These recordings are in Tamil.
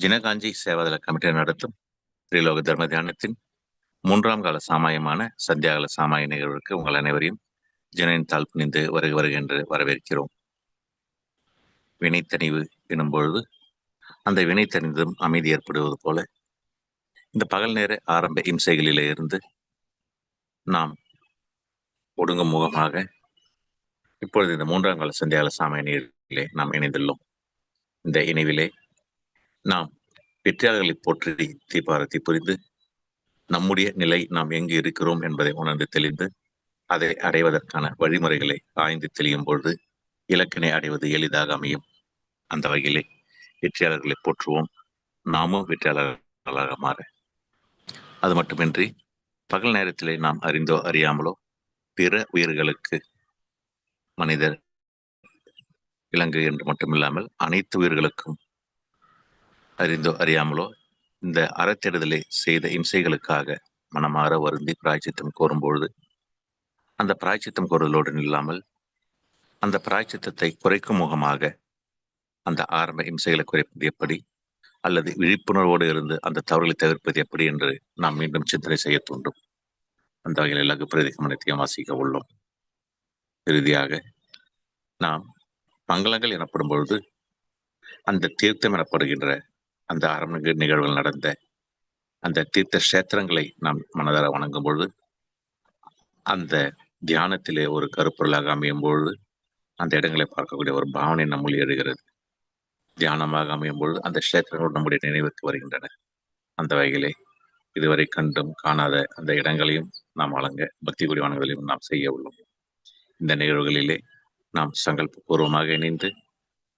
ஜினகாஞ்சி சேவாதள கமிட்டி நடத்தும் ஸ்ரீலோக தர்ம தியானத்தின் மூன்றாம் கால சாமாயமான சந்தியாகல சாமாய நிகழ்வுக்கு உங்கள் அனைவரையும் ஜனனின் தாழ் புனிந்து வருக வருக என்று வரவேற்கிறோம். வினைத்தணிவு எனும் பொழுது அந்த வினைத்தணிந்தும் அமைதி ஏற்படுவது போல இந்த பகல் நேர ஆரம்ப இம்சைகளிலே இருந்து நாம் ஒடுங்கும் முகமாக இப்பொழுது இந்த மூன்றாம் கால சந்தியாகல சாமாய நிகழ்விலே நாம் இணைந்துள்ளோம். இந்த இணைவிலே நாம் வெற்றியாளர்களை போற்றி தீபாரத்தை புரிந்து நம்முடைய நிலை நாம் எங்கு இருக்கிறோம் என்பதை உணர்ந்து தெளிந்து அதை அடைவதற்கான வழிமுறைகளை ஆய்ந்து தெளியும் பொழுது இலக்கினை அடைவது எளிதாக அமையும். அந்த வகையிலே வெற்றியாளர்களை போற்றுவோம். நாமும் வெற்றியாளர்களாக மாற. அது மட்டுமின்றி பகல் நேரத்திலே நாம் அறிந்தோ அறியாமலோ பிற உயிர்களுக்கு மனிதர் விலங்கு என்று மட்டுமில்லாமல் அனைத்து உயிர்களுக்கும் அறிந்தோ அறியாமலோ இந்த அறத்தேடுதலை செய்த இம்சைகளுக்காக மனமாற வருந்தி பிராய்ச்சித்தம் கோரும்பொழுது அந்த பிராய்ச்சித்தம் கோருதலோடு இல்லாமல் அந்த பிராய்ச்சித்தத்தை குறைக்கும் முகமாக அந்த ஆரம்ப இம்சைகளை குறைப்பது எப்படி? அல்லது விழிப்புணர்வோடு இருந்து அந்த தவறுகளை தவிர்ப்பது எப்படி என்று நாம் மீண்டும் சிந்தனை செய்ய தூண்டும். அந்த வகையில் லகு பிரதிகமனத்தையும் வாசிக்க உள்ளோம். இறுதியாக நாம் மங்களங்கள் எனப்படும் பொழுது அந்த தீர்த்தம் எனப்படுகின்ற அந்த ஆரம்ப நிகழ்வுகள் நடந்த அந்த தீர்த்த கஷேத்திரங்களை நாம் மனதார வணங்கும் பொழுது அந்த தியானத்திலே ஒரு கருப்பொருளாக அமையும் பொழுது அந்த இடங்களை பார்க்கக்கூடிய ஒரு பாவனை நம்முள் எழுகிறது தியானமாக அமையும் பொழுது அந்த கஷேத்திரங்கள் நம்முடைய நினைவுக்கு வருகின்றன. அந்த வகையிலே இதுவரை கண்டும் காணாத அந்த இடங்களையும் நாம் வழங்க பக்தி குடி வணங்குதலையும் நாம் செய்ய உள்ளோம். இந்த நிகழ்வுகளிலே நாம் சங்கல்ப பூர்வமாக இணைந்து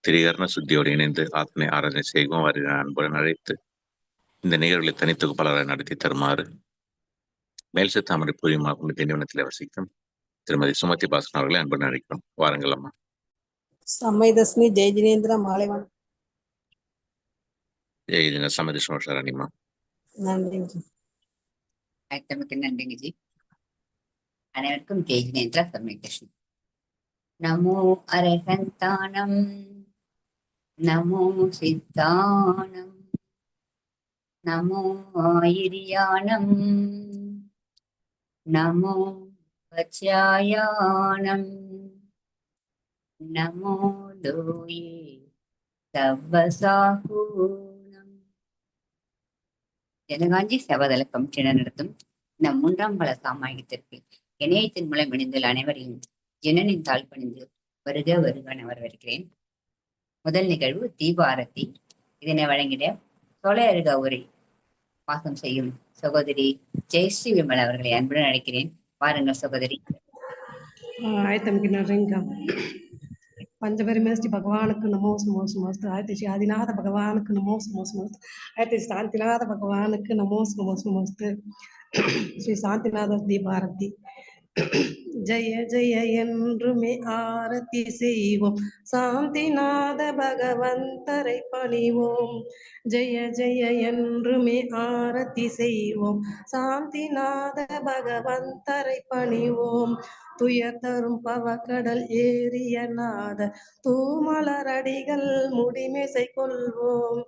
திரிகரண சுத்தியோடு இணைந்து ஆத்மனை ஆராதனை செய்வோம். வருகிற அன்புடன் அழைத்து இந்த நிகழ்வுகளை தனித்தொகுப்பாளரை நடத்தி தருமாறு மேல்சு தாமரை பூரியமாக நிறுவனத்தில் வசிக்கும் திருமதி சுமதி பாஸ்கர் அவர்களை அன்புடன் அழைக்கிறோம். வாருங்கள் அம்மா. சமயதஸ்மி ஜெய ஜினேந்திர மாலைவன் ஜெயஜன சமதி சோஷரணிமா நன்றிங்க நன்றிங்க ஜி. அனைவருக்கும் ஜெய் ஜினேந்திரா சமயகிருஷ்ணன் நமோ அரகந்தானம் நமோ சித்தானம் நமோ ஆயிரியானம் நமோ பச்சாயானம் நமோ லோயே தவசாகூணம் ஜனகாஞ்சி சபதல கமிஷனர் நடத்தும் இந்த மூன்றாம் பல சாமாயத்திற்கு இணையத்தின் மூலம் இணைந்துள்ள அனைவரையும் ஜனனின் தாழ் பணிந்து வருக வருகன வரவேற்கிறேன் முதல் நிகழ்வு தீபாரதி. இதனை வழங்கிட தொலையர் கௌரி வாசம் செய்யும் சகோதரி ஜெயஸ்ரீ விமல் அவர்களை அன்புடன் அழைக்கிறேன். வாருங்கள் சகோதரி. ஆயத்தமிக்கிறேங்கா பஞ்சபரிமேஸ்டி பகவானுக்கு நமோஸ் மோஸ் மோஸ்து ஆயத்தி ஸ்ரீ ஆதிநாத பகவானுக்கு நமோஸ் மோஸ் மோஸ்து ஆயத்தி சாந்திநாத பகவானுக்கு நமோஸ் மோஸ் மோஸ்து ஸ்ரீ சாந்திநாத தீபாரதி. ஜெய ஜெய என்றுமே ஆரத்தி செய்வோம். சாந்திநாத பகவந்தரை பணிவோம். ஜெய ஜெய என்றுமே ஆரத்தி செய்வோம். சாந்திநாத பகவந்தரை பணிவோம். துயர் தரும் பவக்கடல் ஏறிய நாத தூமலரடிகள் முடிமிசை கொள்வோம்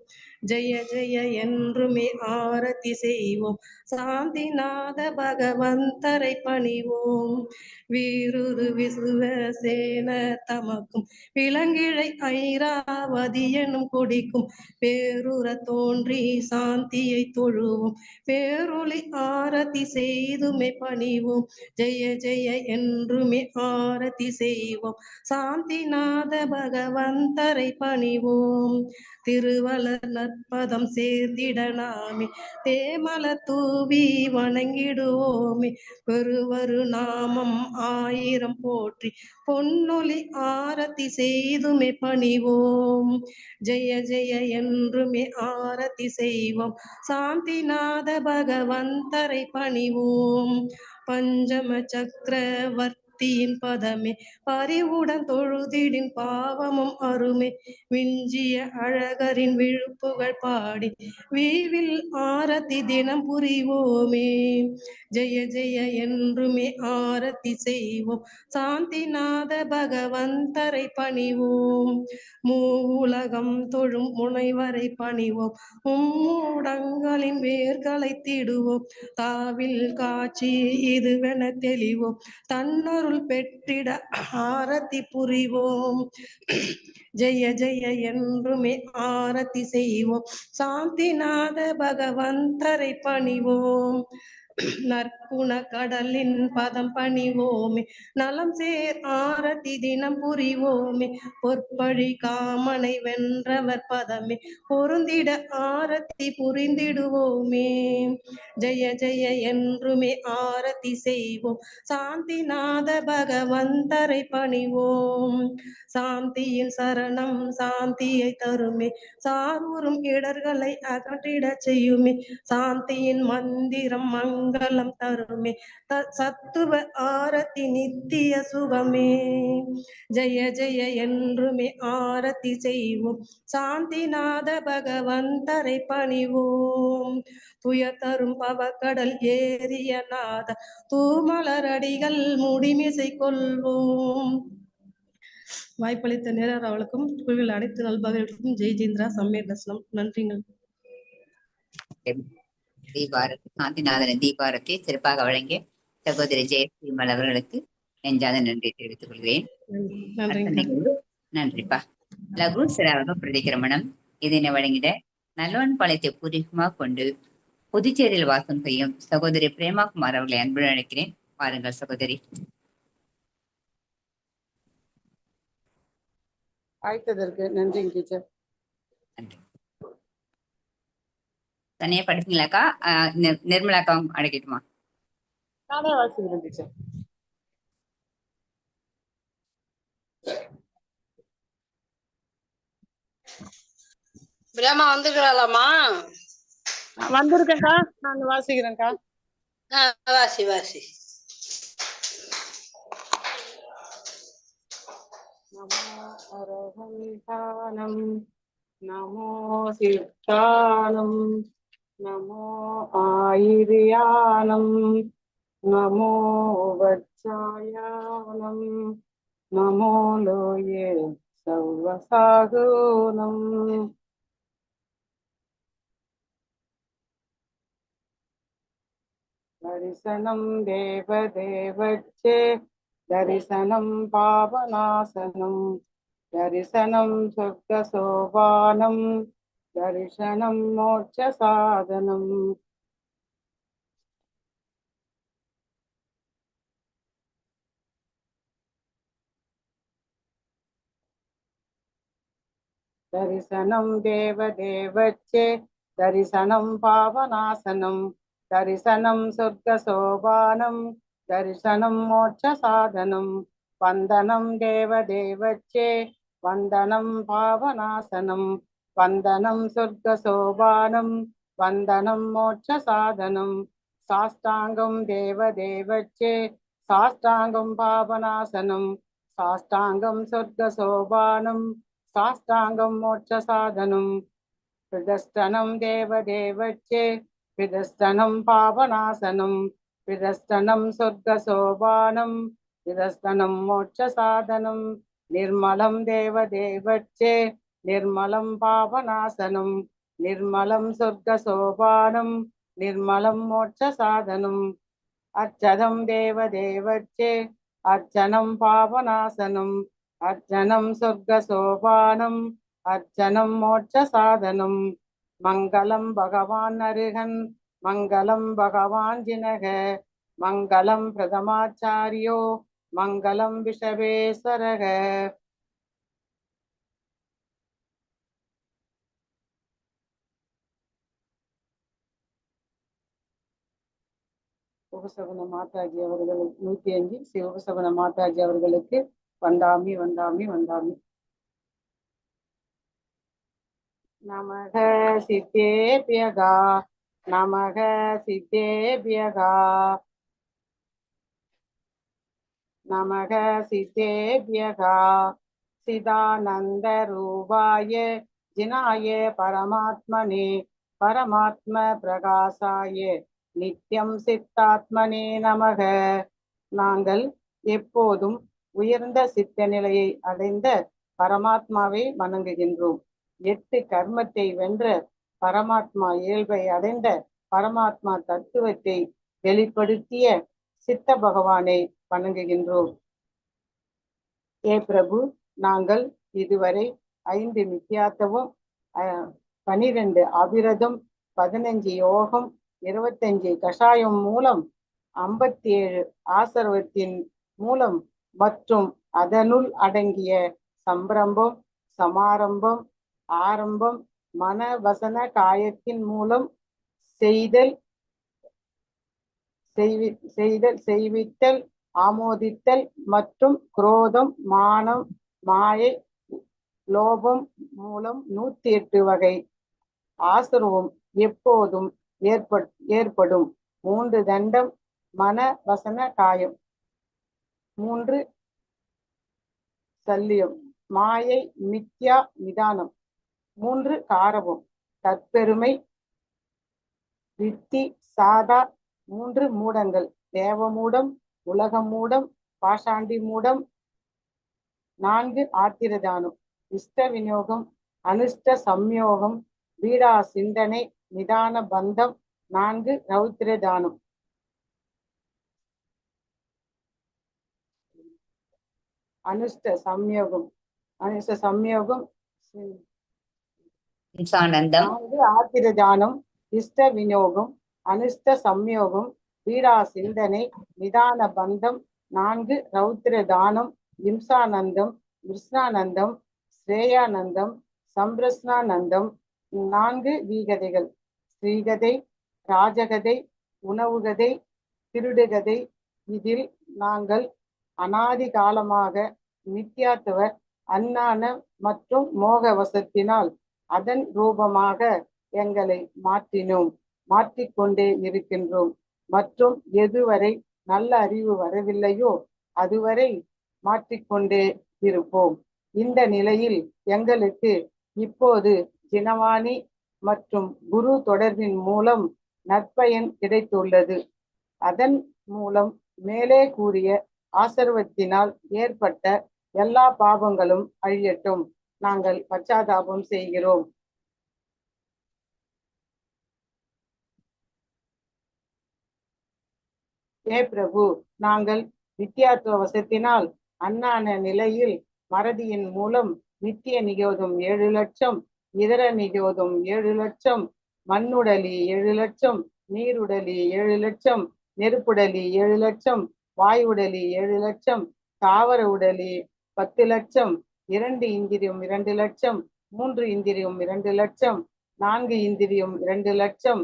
ஜெய ஜெய என்றுமே ஆரத்தி செய்வோம். சாந்திநாத பகவந்தரை பணிவோம். வீருரு விசுவசேன தமக்கும். விலங்கிழை ஐராவதி எனும் கொடிக்கும். பேருர தோன்றி சாந்தியை தொழுவோம். பேரொளி ஆரத்தி செய்துமே பணிவோம். ஜெய ஜெய என்று என்றுமே ஆரத்தி செய்வோம். சாந்திநாத பகவந்தரை பணிவோம். திருவளர் நற்பதம் சேர்ந்திட நாமே. தேமல தூவி வணங்கிடுவோமே. பெருவரு நாமம் ஆயிரம் போற்றி பொன்னொலி ஆரத்தி செய்துமே பணிவோம். ஜெய ஜெய என்றுமே ஆரத்தி செய்வோம். சாந்திநாத பகவந்தரை பணிவோம். पञ्चमचक्रवर् பக்தியின் பதமே. பரிவுடன் தொழுதிடின் பாவமும் அருமே. விஞ்சிய அழகரின் விழுப்புகள் பாடி. வீவில் ஆரத்தி தினம் புரிவோமே. ஜெய ஜெய என்றுமே ஆரத்தி செய்வோம். சாந்திநாத பகவந்தரை பணிவோம். மூவுலகம் தொழும் முனைவரை பணிவோம். மும்மூடங்களின் வேர்களை திடுவோம். தாவில் காட்சி இதுவென தெளிவோம். அருள் பெற்றிட ஆரத்தி புரிவோம். ஜெய ஜெய என்றுமே ஆரத்தி செய்வோம். சாந்திநாத பகவந்தரை பணிவோம். நற்குண கடலின் பதம் பணிவோமே. நலம் சேர் ஆரத்தி தினம் புரிவோமே. பொற்பழி காமனை வென்றவர் பதமே. பொருந்திட ஆரத்தி புரிந்திடுவோமே. ஜெய ஜெய என்றுமே ஆரத்தி செய்வோம். சாந்திநாத பகவந்தரை பணிவோம். சாந்தியின் சரணம் சாந்தியை தருமே. சாரூரும் இடர்களை அகற்றிடச் செய்யுமே. சாந்தியின் மந்திரம் மங்களம் தருமே. த- சத்துவ ஆரத்தி நித்திய சுகமே. ஜெய ஜெய என்றுமே ஆரத்தி செய்வோம். சாந்திநாத பகவந்தரை பணிவோம். துய தரும் பவக்கடல் ஏறிய நாத தூமலரடிகள் முடிமிசை கொள்வோம். வாய்ப்பளித்த நேரர் அவளுக்கும் குழுவில் அனைத்து நல்பவர்களுக்கும் ஜெய் ஜெயந்திரா சம்மேர் தர்சனம் நன்றிகள் தீபாரதி சாந்திநாதனின் தீபாரத்தை சிறப்பாக வழங்கிய சகோதரி ஜெயஸ்ரீமல் அவர்களுக்கு நெஞ்சாத நன்றி தெரிவித்துக் கொள்கிறேன். நன்றிப்பா. லகு சிறாக பிரதிக்கிரமணம் இதனை வழங்கிட நல்லவன் பாளையத்தை பூர்வீகமாக கொண்டு புதுச்சேரியில் வாசம் செய்யும் சகோதரி பிரேமா குமார் அவர்களை அன்புடன் அழைக்கிறேன். வாருங்கள் சகோதரி. அழைத்ததற்கு நன்றிங்க டீச்சர். தனியா படிப்பீங்களாக்கா ஆஹ் நிர்- நிர்மலாக்காவும் அழைக்கட்டுமா நானே வாசிக்கிறேன் டீச்சர் பிரேமா வந்துக்கிறாளாமா வந்திருக்கேன்க்கா. நான் வாசிக்கிறேன்க்கா. ஆ, வாசி வாசி. நமோ அரஹந்தானம் நமோ சித்தானம். नमो आयुर्यानम नमो वज्रायानं नमो लोये सर्वसागूनम् दर्शनं देवदेवज्जे दर्शनं पावनासनं दर्शनं स्वर्गसोपानम् దర్శనం మోక్ష సాధనం. దర్శనం దేవదేవచ్చే దర్శనం పావనాసనం దర్శనం స్వర్గశోభానం దర్శనం మోక్ష సాధనం. వందనం దేవదేవచ్చే వందనం పావనాసనం வந்தனம் சொர்க்க சோபானம் வந்தனம் மோட்ச சாதனம் சாஷ்டாங்கம் தேவ தேவச்சே சாஷ்டாங்கம் பாபநாசனம் சாஷ்டாங்கம் சொர்க்க சோபானம் சாஷ்டாங்கம் மோட்ச சாதனம் பிரதஸ்தனம் தேவ தேவச்சே பிரதஸ்தனம் பாபநாசனம் பிரதஸ்தனம் சொர்க்க சோபானம் பிரதஸ்தனம் மோட்ச சாதனம் நிர்மலம் தேவ தேவச்சே நிர்மலம் பாபநாசனம் நிர்மலம் சொர்க்க சோபானம் நிர்மலம் மோட்ச சாதனம். அர்ச்சதம் தேவ தேவச்சே அர்ச்சனம் பாபநாசனம் அர்ச்சனம் சொர்க்க சோபானம் அர்ச்சனம் மோட்ச சாதனம். மங்களம் பகவான் அருகன் மங்களம் பகவான் ஜினக மங்களம் பிரதமாச்சாரியோ மங்களம் விஷவேஸ்வரக சிவபசவன மாதாஜி அவர்களுக்கு நூத்தி அஞ்சு சிவபசவன மாதாஜி அவர்களுக்கு வந்தாமி வந்தாமி வந்தாமி. நமக சித்தேபியகா நமக சித்தேபியகா நமக சித்தேபியகா சிதானந்தரூபாய ஜினாய பரமாத்மனே பரமாத்ம பிரகாசாய. நித்யம் சித்தாத்மனே நமக. நாங்கள் எப்போதும் உயர்ந்த சித்த நிலையை அடைந்த பரமாத்மாவை வணங்குகின்றோம். எட்டு கர்மத்தை வென்ற பரமாத்மா இயல்பை அடைந்த பரமாத்மா தத்துவத்தை வெளிப்படுத்திய சித்த பகவானை வணங்குகின்றோம். ஏ பிரபு நாங்கள் இதுவரை ஐந்து மித்தியாத்தவும் அஹ், பனிரெண்டு அபிரதம் பதினஞ்சு யோகம் இருபத்தஞ்சு கஷாயம் மூலம் ஐம்பத்தி ஏழு ஆசர்வத்தின் மூலம் மற்றும் அதனுள் அடங்கிய சம்பிரம்பம் சமாரம்பம் ஆரம்பம் மன வசன காயத்தின் மூலம் செய்தல் செய்வி செய்தல் செய்வித்தல் ஆமோதித்தல் மற்றும் குரோதம் மானம் மாயை லோபம் மூலம் நூத்தி எட்டு வகை ஆசர்வம் எப்போதும் ஏற்படும். மூன்று தண்டம் மன வசன காயம். மூன்று சல்லியம். மாயை மித்யா நிதானம். மூன்று காரவம் தற்பெருமை வித்தி சாதா. மூன்று மூடங்கள். தேவமூடம் உலகமூடம் பாஷாண்டி மூடம். நான்கு ஆத்திரதானம். இஷ்ட விநியோகம் அனுஷ்ட சம்யோகம் வீடா சிந்தனை நிதான பந்தம். நான்கு ரௌத்திரதானம் அனுஷ்ட சம்யோகம். அனுஷ்ட சம்யோகம். நான்கு ஆத்திரதானம் இஷ்ட விநியோகம். அனுஷ்ட சம்யோகம். வீடா சிந்தனை. நிதான பந்தம். நான்கு ரௌத்திர தானம். இம்சானந்தம். கிருஷ்ணானந்தம் ஸ்ரேயானந்தம். சம்பிரஸ்னானந்தம் நான்கு வீகதைகள். ஸ்ரீகதை ராஜகதை உணவுகதை திருடுகதை. இதில் நாங்கள் அனாதி காலமாக நித்யாத்துவ அஞ்ஞான மற்றும் மோக வசத்தினால் அதன் ரூபமாக எங்களை மாற்றினோம் மாற்றிக்கொண்டே இருக்கின்றோம். மற்றும் எதுவரை நல்ல அறிவு வரவில்லையோ அதுவரை மாற்றிக்கொண்டே இருப்போம். இந்த நிலையில் எங்களுக்கு இப்போது ஜினவாணி மற்றும் குரு தொடர்பின் மூலம் நற்பயன் கிடைத்துள்ளது. அதன் மூலம் மேலே கூறிய ஆசர்வத்தினால் ஏற்பட்ட எல்லா பாவங்களும் அழியட்டும். நாங்கள் பச்சாதாபம் செய்கிறோம். ஏ பிரபு நாங்கள் நித்தியாத்துவ வசத்தினால் அன்னான நிலையில் மறதியின் மூலம் நித்திய நிகோதம் ஏழு லட்சம் இதர நிகோதம் ஏழு லட்சம் மண்ணுடலி ஏழு லட்சம் நீருடலி ஏழு லட்சம் நெருப்புடலி ஏழு லட்சம் வாயுடலி ஏழு லட்சம் தாவர உடலி பத்து லட்சம் இரண்டு இந்திரியம் இரண்டு லட்சம் மூன்று இந்திரியம் இரண்டு லட்சம் நான்கு இந்திரியம் இரண்டு லட்சம்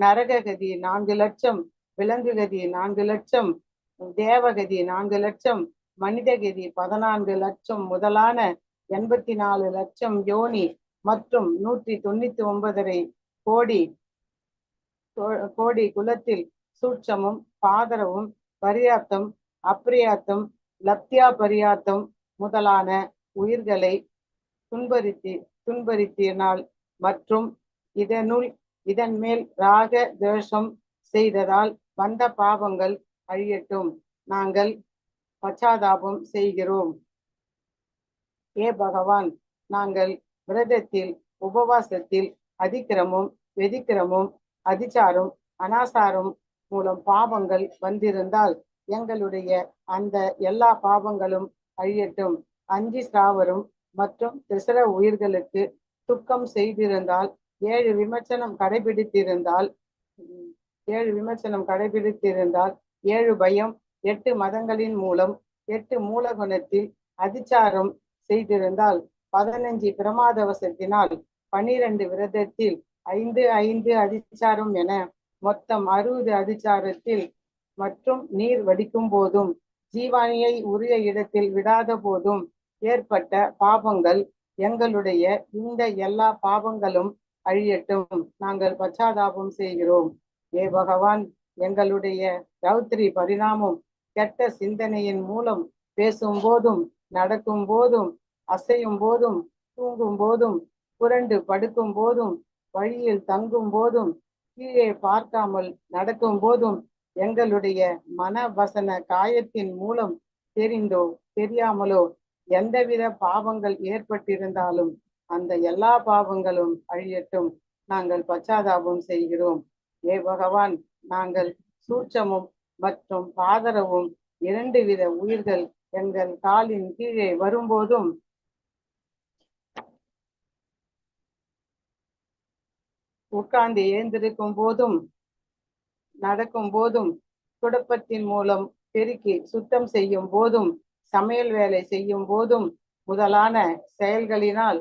நரககதி நான்கு லட்சம் விலங்குகதி நான்கு லட்சம் தேவகதி நான்கு லட்சம் மனிதகதி பதினான்கு லட்சம் முதலான எண்பத்தி நாலு லட்சம் யோனி மற்றும் நூற்றி தொண்ணூத்தி ஒன்பதரை கோடி கோடி குலத்தில் சூட்சமும் பாதரவும் பரியாத்தம் அப்பிரியாத்தம் லப்தியா பரியாத்தம் முதலான உயிர்களை துன்பரித்தி துன்பரித்தினால் மற்றும் இதனுள் இதன் மேல் ராக தேஷம் செய்ததால் வந்த பாவங்கள் அழியட்டும். நாங்கள் பச்சாதாபம் செய்கிறோம். ஏ பகவான் நாங்கள் விரதத்தில் உபவாசத்தில் அதிக்கிரமும் வெதிக்கிரமும் அதிச்சாரம் அனாசாரம் மூலம் பாவங்கள் வந்திருந்தால் எங்களுடைய அந்த எல்லா பாவங்களும் அழியட்டும். அஞ்சி ஸ்ராவரும் மற்றும் திசர உயிர்களுக்கு துக்கம் செய்திருந்தால் ஏழு விமர்சனம் கடைபிடித்திருந்தால் ஏழு விமர்சனம் கடைபிடித்திருந்தால் ஏழு பயம் எட்டு மதங்களின் மூலம் எட்டு மூலகுணத்தில் அதிச்சாரம் செய்திருந்தால் பதினஞ்சு பிரமாதவசத்தினால் பனிரெண்டு விரதத்தில் ஐந்து ஐந்து அதிச்சாரம் என மொத்தம் அறுபது அதிச்சாரத்தில் மற்றும் நீர் வடிக்கும் போதும் ஜீவானியை உரிய இடத்தில் விடாத போதும் ஏற்பட்ட பாபங்கள் எங்களுடைய இந்த எல்லா பாபங்களும் அழியட்டும். நாங்கள் பச்சாதாபம் செய்கிறோம். ஏ பகவான் எங்களுடைய ரௌத்ரி பரிணாமம் கெட்ட சிந்தனையின் மூலம் பேசும் போதும் நடக்கும் போதும் அசையும் போதும் தூங்கும் போதும் புரண்டு படுக்கும் போதும் வழியில் தங்கும் போதும் கீழே பார்க்காமல் நடக்கும் போதும் எங்களுடைய மன வசன காயத்தின் மூலம் தெரிந்தோ தெரியாமலோ எந்தவித பாவங்கள் ஏற்பட்டிருந்தாலும் அந்த எல்லா பாவங்களும் அழியட்டும். நாங்கள் பச்சாதாபம் செய்கிறோம். ஏ பகவான் நாங்கள் சூட்சமும் மற்றும் பாதரவும் இரண்டு வித உயிர்கள் எங்கள் காலின் கீழே வரும்போதும் உட்கார்ந்து எழுந்திருக்கும் போதும் நடக்கும் போதும் துடப்பத்தின் மூலம் பெருக்கி சுத்தம் செய்யும் போதும் சமையல் வேலை செய்யும் போதும் முதலான செயல்களினால்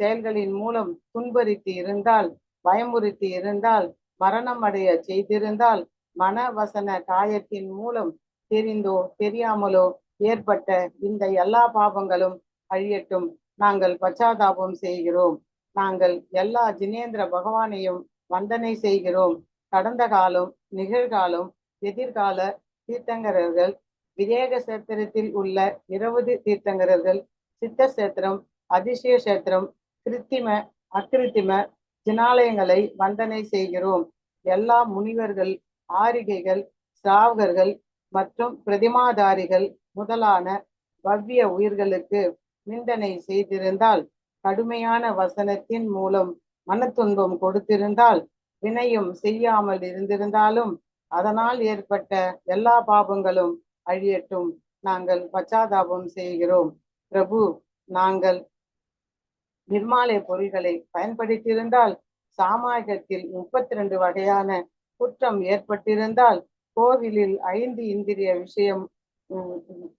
செயல்களின் மூலம் துன்புறுத்தி இருந்தால் பயமுறுத்தி இருந்தால் மரணம் அடைய செய்திருந்தால் மன வசன காயத்தின் மூலம் தெரிந்தோ தெரியாமலோ ஏற்பட்ட இந்த எல்லா பாவங்களும் அழியட்டும். நாங்கள் பச்சாதாபம் செய்கிறோம். நாங்கள் எல்லா ஜினேந்திர பகவானையும் வந்தனை செய்கிறோம். கடந்த காலம் நிகழ்காலம் எதிர்கால தீர்த்தங்கரர்கள் விதேக சேத்திரத்தில் உள்ள இருபது தீர்த்தங்கரர்கள் சித்த சேத்திரம் அதிசய சேத்திரம் கிருத்திம அக்கிருத்திம ஜினாலயங்களை வந்தனை செய்கிறோம். எல்லா முனிவர்கள் ஆரிகைகள் சிராவகர்கள் மற்றும் பிரதிமாதாரிகள் முதலான பவ்ய உயிர்களுக்கு நிந்தனை செய்திருந்தால் கடுமையான வசனத்தின் மூலம் மனத்துன்பம் கொடுத்திருந்தால் வினையும் செய்யாமல் இருந்திருந்தாலும் அதனால் ஏற்பட்ட எல்லா பாபங்களும் அழியட்டும். நாங்கள் பச்சாதாபம் செய்கிறோம். பிரபு நாங்கள் நிர்மாலய பொருள்களை பயன்படுத்தியிருந்தால் சாமாயகத்தில் முப்பத்தி ரெண்டு வகையான குற்றம் ஏற்பட்டிருந்தால் கோவிலில் ஐந்து இந்திரிய விஷயம்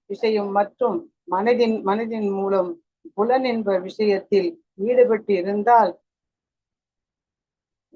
விஷயம் மற்றும் மனதின் மனதின் மூலம் புலனென்ப விஷயத்தில் ஈடுபட்டு இருந்தால்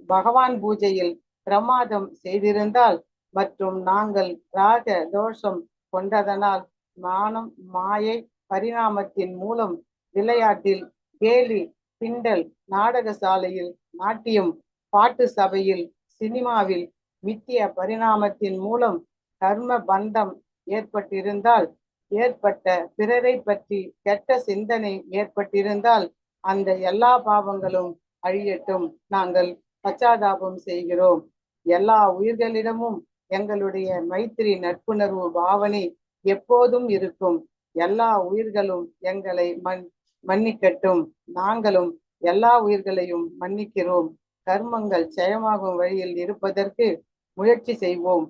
பகவான் பூஜையில் பிரமாதம் செய்திருந்தால் மற்றும் நாங்கள் ராஜ தோஷம் கொண்டதனால் மானம் மாயை பரிணாமத்தின் மூலம் விளையாட்டில் கேலி பிண்டல் நாடக சாலையில் நாட்டியம் பாட்டு சபையில் சினிமாவில் மித்திய பரிணாமத்தின் மூலம் கர்ம பந்தம் ஏற்பட்டிருந்தால் ஏற்பட்ட பிறரை பற்றி கெட்ட சிந்தனை ஏற்பட்டிருந்தால் அந்த எல்லா பாவங்களும் அழியட்டும். நாங்கள் பச்சாதாபம் செய்கிறோம். எல்லா உயிர்களிடமும் எங்களுடைய மைத்திரி நட்புணர்வு பாவனை எப்போதும் இருக்கும். எல்லா உயிர்களும் எங்களை மன் மன்னிக்கட்டும். நாங்களும் எல்லா உயிர்களையும் மன்னிக்கிறோம். கர்மங்கள் ஜெயமாகும் வழியில் இருப்பதற்கு முயற்சி செய்வோம்.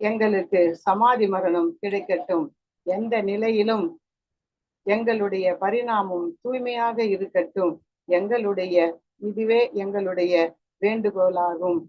எங்களுக்கு சமாதி மரணம் கிடைக்கட்டும். எந்த நிலையிலும் எங்களுடைய பரிணாமம் தூய்மையாக இருக்கட்டும். எங்களுடைய இதுவே எங்களுடைய வேண்டுகோளாகும்.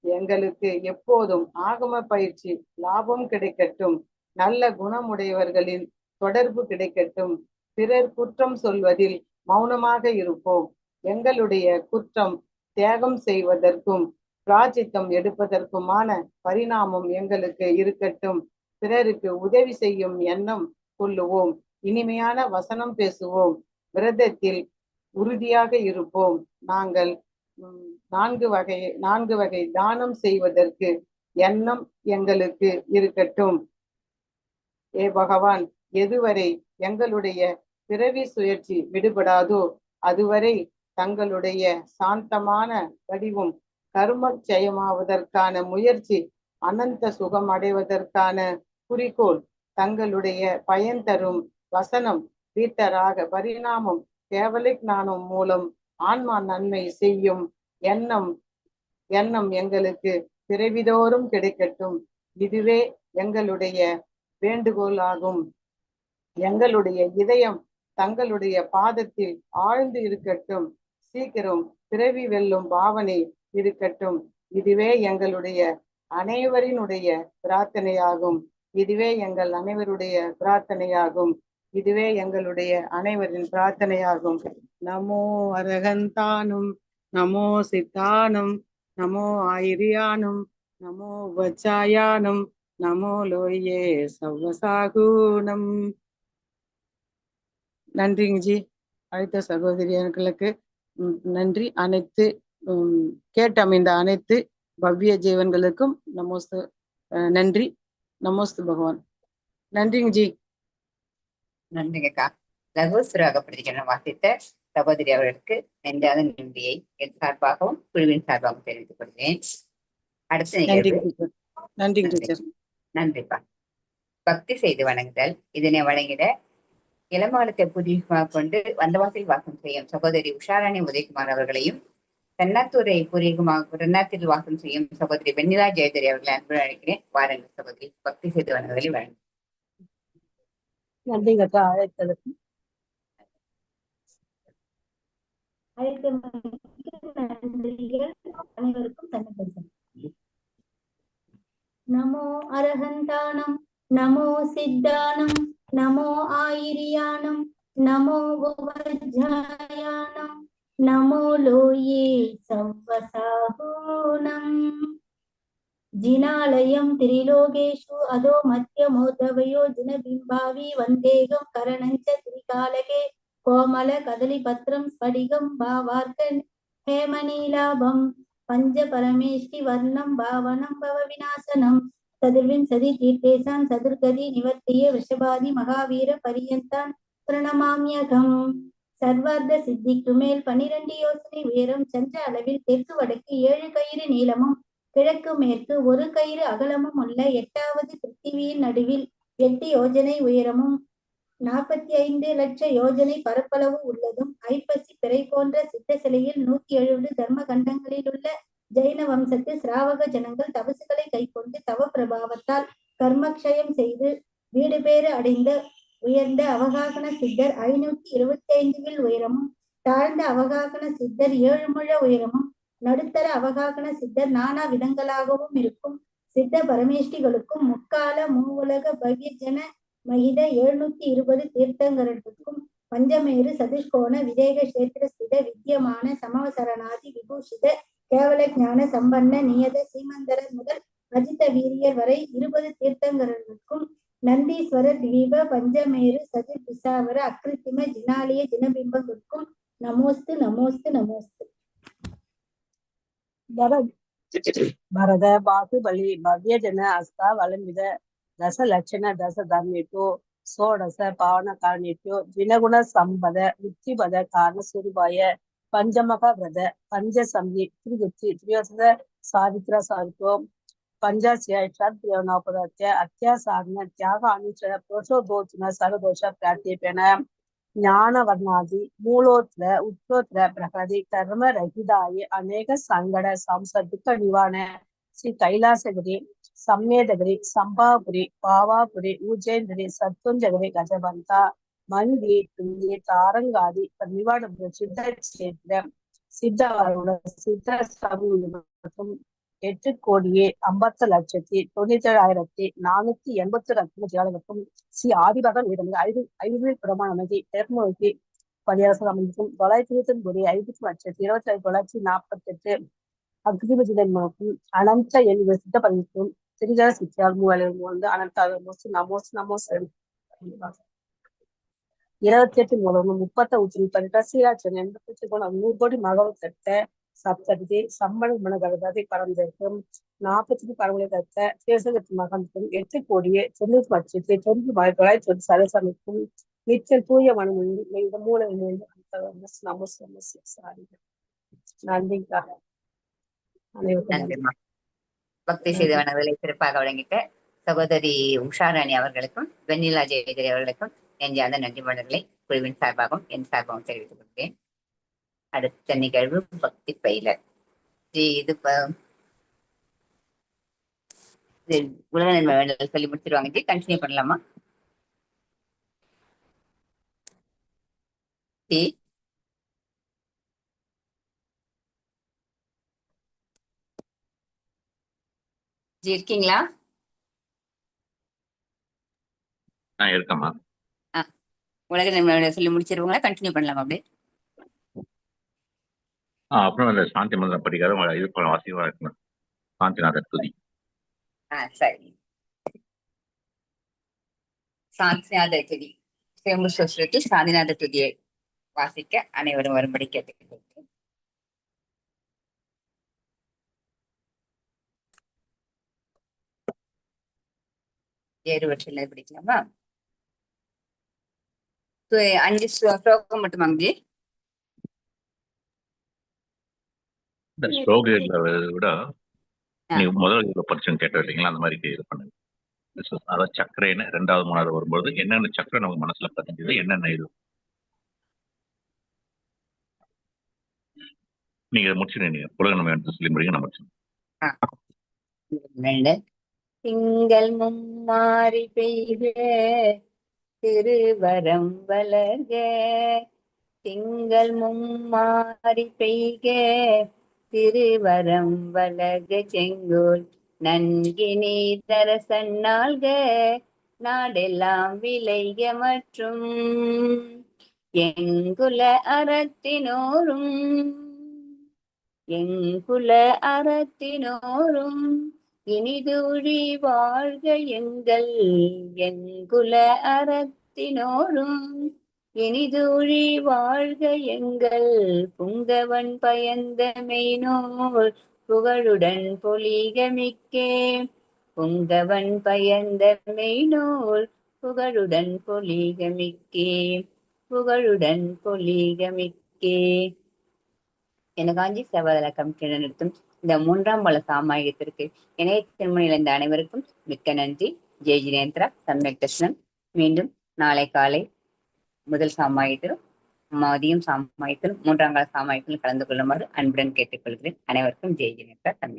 எங்களுக்கு எப்போதும் ஆகம பயிற்சி லாபம் கிடைக்கட்டும். நல்ல குணமுடையவர்களின் தொடர்பு கிடைக்கட்டும். பிறர் குற்றம் சொல்வதில் மௌனமாக இருப்போம். எங்களுடைய குற்றம் தியாகம் செய்வதற்கும் பிராச்சித்தம் எடுப்பதற்குமான பரிணாமம் எங்களுக்கு இருக்கட்டும். பிறருக்கு உதவி செய்யும் எண்ணம் கொள்ளுவோம். இனிமையான வசனம் பேசுவோம். விரதத்தில் உறுதியாக இருப்போம். நாங்கள் உம், நான்கு வகை நான்கு வகை தானம் செய்வதற்கு எண்ணம் எங்களுக்கு இருக்கட்டும். ஏ பகவான் எதுவரை எங்களுடைய பிறவி சுயற்சி விடுபடாதோ அதுவரை தங்களுடைய சாந்தமான வடிவும் கர்ம ஜெயமாவதற்கான முயற்சி அனந்த சுகம் அடைவதற்கான குறிக்கோள் தங்களுடைய பயன் தரும் வசனம் வீட்டராக பரிணாமம் கேவலிக் ஞானம் மூலம் ஆன்மா நன்மை செய்யும் எண்ணம் எண்ணம் எங்களுக்கு பிறவிதோறும் கிடைக்கட்டும். இதுவே எங்களுடைய வேண்டுகோள் ஆகும் எங்களுடைய இதயம் தங்களுடைய பாதத்தில் ஆழ்ந்து இருக்கட்டும். சீக்கிரம் பிறவி வெல்லும் பாவனை இருக்கட்டும். இதுவே எங்களுடைய அனைவரினுடைய பிரார்த்தனையாகும். இதுவே எங்கள் அனைவருடைய பிரார்த்தனையாகும். இதுவே எங்களுடைய அனைவரின் பிரார்த்தனையாகும். நமோ அரகந்தானும் நமோ சித்தானும் நமோ ஆயிரியானும் நமோ வச்சாயானும் நமோ லோயே சவ்வசாகுணம் நன்றிங்க ஜி. அழைத்த சகோதரியர்களுக்கு நன்றி. அனைத்து கேட்டமைந்த அனைத்து பவ்ய ஜீவன்களுக்கும் நமோஸ்து நன்றி. நமோஸ்து பகவான். நன்றிங்க ஜி. நன்றிங்கக்கா. லகுசுராக பிரதிகரணம் வாசித்த சகோதரி அவர்களுக்கு நெஞ்சாத நன்றியை என் சார்பாகவும் குழுவின் சார்பாகவும் தெரிவித்துக் கொள்கிறேன். அடுத்த நன்றி நிகழ்வு டீச்சர். நன்றிப்பா. பக்தி செய்து வணங்குதல். இதனை வழங்கிட இளமாலத்தை பூர்வீகமாக கொண்டு வந்தவாசில் வாசம் செய்யும் சகோதரி உஷாராணி உதயகுமார் அவர்களையும் தென்னாத்தூரை பூர்வீகமாக தென்னாத்தில் வாசம் செய்யும் சகோதரி வெண்ணிலா ஜெயதரி அவர்களை அன்புடன் அழைக்கிறேன். வாருங்கள் சகோதரி. பக்தி செய்து வணங்குதலை வழங்கும். நன்றிங்க அக்கா. அழைத்ததுக்கு அனைவருக்கும் தன்னிப்பரிசம் நமோ அரகந்தானம் நமோ சித்தானம் நமோ ஆயிரியானம் நமோ உபஜாயானம் నమో లోయే సవ్వసాహూనం జినాలయం త్రిలోకేషు అదో మధ్యమోద్రవయో జిన బింబావి వందేగం కరణంచ త్రికాలకే కోమల కదలిపత్రం స్ఫటికం భావార్కన్ హేమనీలాభం పంచ పరమేష్టి వర్ణం భావనం భవ వినాశనం చతుర్వింశతి తీర్థేశాం చతుర్గతి నివర్తియ వృషభాది మహావీర పర్యంతాన్ ప్రణమామ్యకం சர்வார்த்த சித்திக்கு மேல் பனிரெண்டு யோசனை உயரம் சென்ற அளவில் தெற்கு வடக்கு ஏழு கயிறு நீளமும் கிழக்கு மேற்கு ஒரு கயிறு அகலமும் உள்ள எட்டாவது பிருத்திவியின் நடுவில் எட்டு யோஜனை உயரமும் நாற்பத்தி ஐந்து லட்ச யோஜனை பரப்பளவு உள்ளதும் ஐப்பசி பிறை போன்ற சித்த சிலையில் நூத்தி எழுபது தர்ம கண்டங்களில் உள்ள ஜெயின வம்சத்து சிராவக ஜனங்கள் தபசுகளை கைக்கொண்டு தவ பிரபாவத்தால் கர்மக்ஷயம் செய்து வீடு பேறு அடைந்த உயர்ந்த அவகாசன சித்தர் ஐநூத்தி இருபத்தி ஐந்துவில் உயரமும் தாழ்ந்த அவகாகன சித்தர் ஏழு முழ உயரமும் நடுத்தர அவகாசன சித்தர் நானா விதங்களாகவும் இருக்கும். சித்த பரமேஷ்டிகளுக்கும் முக்கால மூவுலக பகிர்ஜன மகித எழுநூத்தி இருபது தீர்த்தங்கரத்துக்கும் பஞ்சமேரு சதுஷ்கோண விதேக கஷேத்திர ஸ்தித வித்தியமான சமவசரணாதி விபூஷித கேவல ஞான சம்பன்ன நியத சீமந்தரர் முதல் அஜித வீரியர் வரை இருபது தீர்த்தங்கரர்களுக்கும் நந்தீஸ்வரர் தீப பஞ்சமேரு சதுர் பிசாவர அக்ரித்திம ஜினாலய ஜினபிம்பங்களுக்கும் நமோஸ்து நமோஸ்து நமோஸ்து பரத் பரத பாகுபலி பவ்யஜன அஸ்தா வலமித ದಶ ಲಕ್ಷಣ ದಶ ಧರ್ಮಿತು ಷೋಡಶ ಪಾವನ ಕಾರಣಿತ್ಯು ದ್ವಿನಗುಣ ಸಂಪದ ವೃತ್ತಿಪದ ಕಾರಣ ಸ್ವರೂಪಾಯ ಪಂಚಮಕ ವ್ರತ ಪಂಚ ಸಂಧಿ ತ್ರಿಗುತ್ತಿ ತ್ರಿಯೋಸದ ಸಾವಿತ್ರ ಸಾವಿತ್ವ ಪಂಚಾಸ್ಯ ಷಡ್ಪ್ರಿಯವನೋಪದತ್ಯ ಅತ್ಯಾಸಾಧನ ತ್ಯಾಗ ಅನುಚರ ಪುರುಷೋದೋಚನ ಸರ್ವದೋಷ ಪ್ರಾರ್ಥಿಪೇಣ ಜ್ಞಾನವರ್ಣಾದಿ ಮೂಲೋತ್ತರ ಉತ್ತರೋತ್ತರ ಪ್ರಕೃತಿ ಕರ್ಮ ರಹಿತಾಯ ಅನೇಕ ಸಂಗಡ ಸಾಂಸರ್ಗಿಕ ನಿವಾರಣೆ ಶ್ರೀ ಕೈಲಾಸಗಿರಿ ಸಮ್ಮೇದಗಿರಿ ಸಂಭಾಪುರಿ ಪಾವಾಪುರಿ ಉಜ್ಜೇಂದ್ರಿ ಸತ್ತುಂಜಗಿರಿ ಗಜಬಂತ ಮಂದಿ ತುಂಗಿ ತಾರಂಗಾದಿ ಪರಿವಾಡ சித்த கஷேத்திரம் சித்தவரோட சித்த சமூகம் மற்றும் எட்டு கோடியே ஐம்பத்து லட்சத்தி தொண்ணூத்தி ஏழாயிரத்தி நானூத்தி எண்பத்தி ரெண்டு ஜாதகத்தும் ஸ்ரீ ஆதிபகன் இருந்து ஐந்து ஐந்து பிரமாணமதி தெற்குநோக்கி பரியாசம் அமைக்கும் தொள்ளாயிரத்தி இருபத்தி ஒன்பது ஐம்பத்தி லட்சத்தி இருபத்தி ஐந்து தொள்ளாயிரத்தி நாற்பத்தி எட்டு அக்னிபஜிதன் அனந்த எண் சித்த பதிக்கும் திரிஜா சித்தியால் மூவாயிரம் வந்து அனந்த நமோஸ் நமோஸ் நமோஸ் இருபத்தி எட்டு மூலம் முப்பத்தி உச்சி பதினெட்டு சீராட்சி எண்பத்தி குணம் நூறு கோடி மகவு தட்ட சப்ததி சம்பள மனகரதாதி பரந்திருக்கும் நாற்பத்தி பரவலை தத்த தேசகத்து மகனுக்கும் எட்டு கோடியே தொண்ணூத்தி லட்சத்தி மலை தொள்ளாயிரத்தி தொண்ணூத்தி சரசமிக்கும் நிச்சல் தூய மனம் இந்த மூலம் நமோஸ் நமோஸ் நமோஸ் சாரி நன்றிக்கா. அனைவருக்கும் நன்றி. நன்றிம்மா பக்தி செய்தவனவர்களை சிறப்பாக வழங்கிட்ட சகோதரி உஷாராணி அவர்களுக்கும் வெண்ணிலா ஜெயதிரி அவர்களுக்கும் நெஞ்சார்ந்த நன்றி மலர்களை குழுவின் சார்பாகவும் என் சார்பாகவும் தெரிவித்துக் கொள்கிறேன். அடுத்த நிகழ்வு பக்தி பயிலர். ஜி, இது உலக நன்மை வேண்டல் சொல்லி முடிச்சிருவாங்க. ஜி கண்டினியூ பண்ணலாமா? ஜி. ஜி இருக்கீங்களா? இருக்கேம்மா உலக நன்மை சொல்லி முடிச்சிருவாங்களா? கண்டினியூ பண்ணலாமா அப்படியே? அப்புறம் அந்த சாந்தி மந்திரம் படிக்காத உங்களை இது பண்ண வசதியாக இருக்கணும் சாந்திநாதர் துதி. சரி. சாந்திநாத துதி. சிவம்பு சுஸ்ருதி சாந்திநாத துதியை வாசிக்க அனைவரும் வரும்படி கேட்டுக்கிறேன் ஏறுவற்றில் பிடிக்கலாமா? அஞ்சு ஸ்லோகம் மட்டும் அங்கே? இந்த ஸ்லோகங்களை விட ஆ. நீ முதல் படிச்சுன்னு கேட்ட இல்லைங்களா? அந்த மாதிரி இது பண்ணுங்க. அதாவது சக்கரைன்னு ரெண்டாவது மூணாவது வரும்போது என்னென்ன சக்கரை நமக்கு மனசுல பதிஞ்சது என்னென்ன இது? நீங்க முடிச்சுட்டு நீங்க. புலகணம் எடுத்து சொல்லி முடிங்க நான் முடிச்சு திங்கள் மும்மாறி பெய்க திருவரம் வளர்க. திங்கள் மும்மாறி பெய்க. திருவரம் வளர்க செங்கோல். நன்கினி தர தரசன்னாள்க நாடெல்லாம் விளைய மற்றும். எங்குல அறத்தினோரும் எங்குல அறத்தினோரும் இனிதூழி வாழ்க எங்கள். எங்குல அறத்தினோரும் இனிதூழி வாழ்க எங்கள் புங்கவன் பயந்த மெய்நூல். புகழுடன் பொலிகமிக்கே புங்கவன் பயந்த மெய்நூல். புகழுடன் பொலிகமிக்கே புகழுடன் பொலிகமிக்கே என காஞ்சி செவதலக்கம் கிணறு நிறுத்தும் இந்த மூன்றாம் பல சாமாயத்திற்கு இணைய திருமணம் இழந்த அனைவருக்கும் மிக்க நன்றி. ஜெய் ஜினேந்திரா சம்யக் தர்ஷனம் மீண்டும் நாளை காலை முதல் சாமாயத்திலும் மதியம் சாமாயத்திலும் மூன்றாம் கால சாமாயத்திலும் கலந்து கொள்ளுமாறு அன்புடன் கேட்டுக்கொள்கிறேன். அனைவருக்கும் ஜெய் ஜெயலலிதா தன்மை